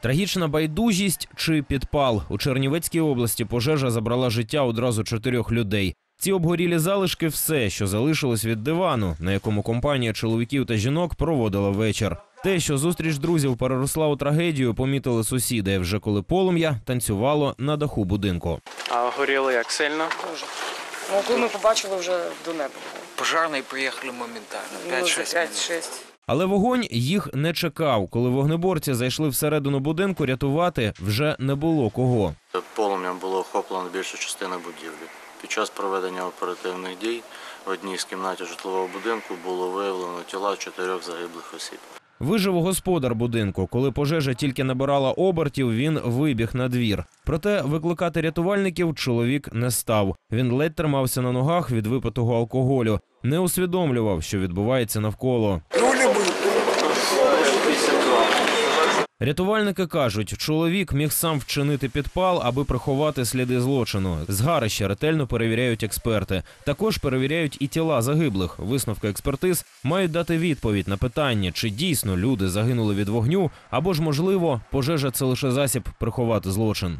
Трагічна байдужість чи підпал у Чернівецькій області пожежа забрала життя одразу чотирьох людей. Ці обгорілі залишки все, що залишилось від дивану, на якому компанія чоловіків та жінок проводила вечір. Те, що зустріч друзів переросла у трагедію, помітили сусіди, вже коли полум'я танцювало на даху будинку. А горіло як сильно? Дуже. Ну, коли ми побачили вже до неба. Пожарные приехали моментально. Ну, 5-6 за 5-6. Але вогонь їх не чекав. Коли вогнеборці зайшли всередину будинку, рятувати вже не було кого. Полум'ям було охоплено більша частина будівлі. Під час проведення оперативних дій в одній з кімнаті житлового будинку було виявлено тіла чотирьох загиблих осіб. Вижив господар будинку. Коли пожежа тільки набирала обертів, він вибіг на двір. Проте викликати рятувальників чоловік не став. Він ледь тримався на ногах від випитого алкоголю, не усвідомлював, що відбувається навколо. Рятувальники кажуть, чоловік міг сам вчинити підпал, аби приховати сліди злочину. Згарища ретельно перевіряють експерти. Також перевіряють і тіла загиблих. Висновки експертиз мають дати відповідь на питання, чи дійсно люди загинули від вогню, або ж можливо, пожежа це лише засіб приховати злочин.